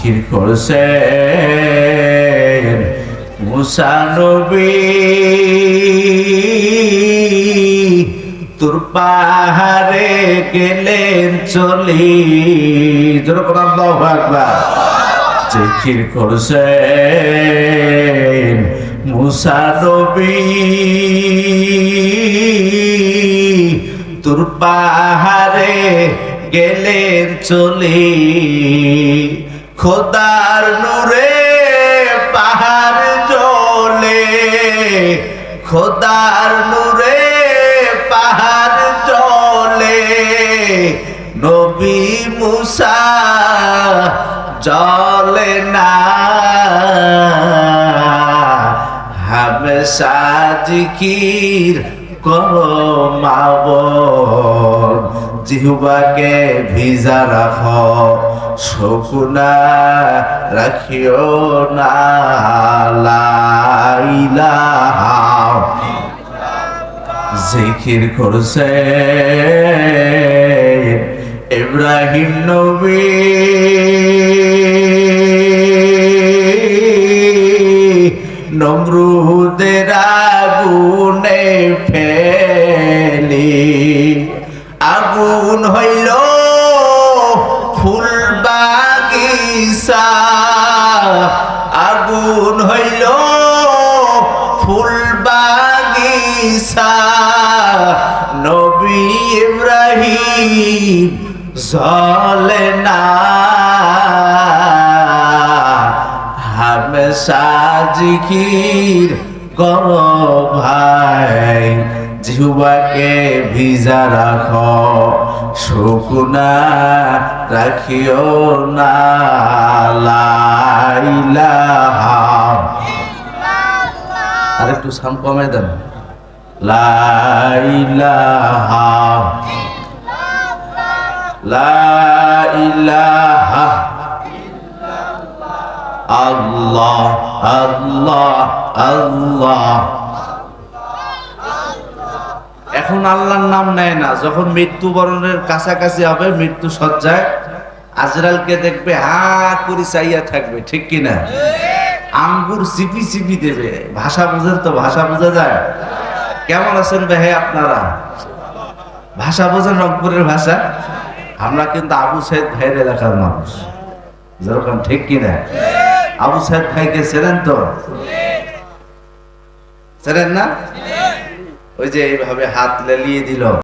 জিকির করছে মুসানবী তোর পাহাড়ে গেলেন চলি। জিকির করছেন মুসা নবী। তোর পাহাড়ে গেলেন চলি। খোদার নূরে পাহাড় জ্বলে খোদার নূরে পাহাড় জ্বলে নবী মুসা জলে না। হামেশা জিকির করো মাব জিহুবাকে ভিজা রাখ। শকুনা রাখিও না লাইলাহা জিকির করছে ইব্রাহিম নবী। নমরুদের আগুনে ফেলি। আগুন হইল ফুল নবী ইব্রাহিম জলে না। হামেশা জিকির কর ভাই জিহুবাকে ভিজা রাখ, শুকুনা রাখিও না। একটু সাম কমে দেন এখন আল্লাহর নাম নেয় না। যখন মৃত্যুবরণের কাছাকাছি হবে, মৃত্যু সজ্জায় আজরালকে দেখবে, হা করে চাইয়া থাকবে, ঠিক কিনা? আঙ্গুর চিপি চিপি দেবে। ভাষা বোঝেন তো, ভাষা বোঝা যায়? কেমন আছেন ভাই আপনারা? ভাষা বোঝেন রংপুরের ভাষা? আমরা কিন্তু আবু সাইদ ভাইয়ের এলাকার মানুষ। যেরকম ঠিক কিনা আবু সাহেব ভাইকে চেনেন তো? চেনেন না? ওই যে এইভাবে হাত লেলিয়ে দিল।